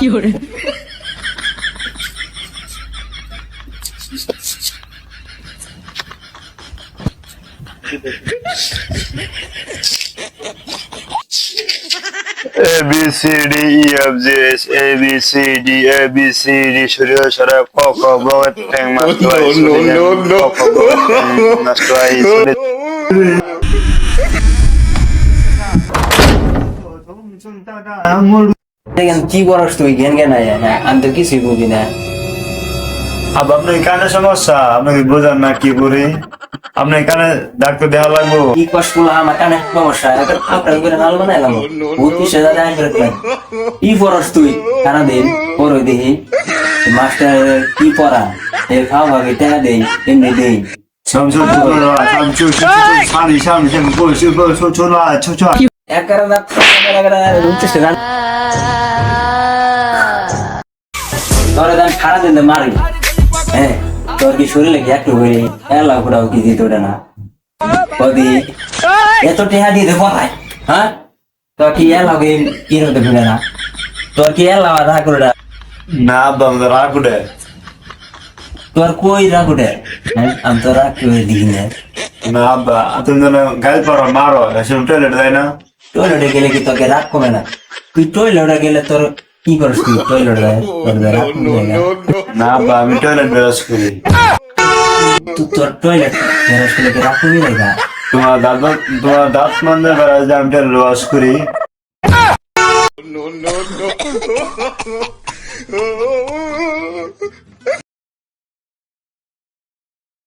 有人。A B C D E F G H A B C D A B C D Şuraya şarap koka bloğet Teng mas tuay Sudinen koka bloğet Teng mas দেখেন কি করস তুই জ্ঞান জ্ঞান আয় হ্যাঁ আমি তো কিছুই বুঝি না আব আপনার কানে সমস্যা আপনি কি না কি করি আপনার কানে ডাক্তার দেওয়া লাগবো কি কষ্ট আমার কানে সমস্যা আপনার করে নাল বানাইলাম বহুত কিছু দাদা আমি করে দিলাম। কি পড়স তুই কানা দিন দেখি মাস্টার কি পড়া এর খাওয়া ভাবে টাকা দেই এমনি দেই সামনে সামনে সামনে মারি। হ্যাঁ তোর কি শরীরে কি একটু হয়ে এলা ঘোরাও কি দিত না। কদি এত টেহা দিয়ে দেবো হ্যাঁ? তোর কি এলা কি হতে না? তোর কি এলা রাগ করে না দম রাগুডে তোর কই রাগ উঠে? হ্যাঁ আমি তো রাগ করে দিই না। না আব্বা তুমি গাল পারো মারো এসে টয়লেট যায় না। টয়লেটে গেলে কি তোকে রাগ কমে না তুই টয়লেটে গেলে তোর কি করিস তুই টয়লেট না না আব্বা আমি টয়লেট বেরোস করি তুই তোর টয়লেট বেরোস করলে কি রাগ কমে না তোমার দাঁত তোমার দাঁত মন্দে বেড়ায় যে আমি টয়লেট ওয়াশ করি no, no, no.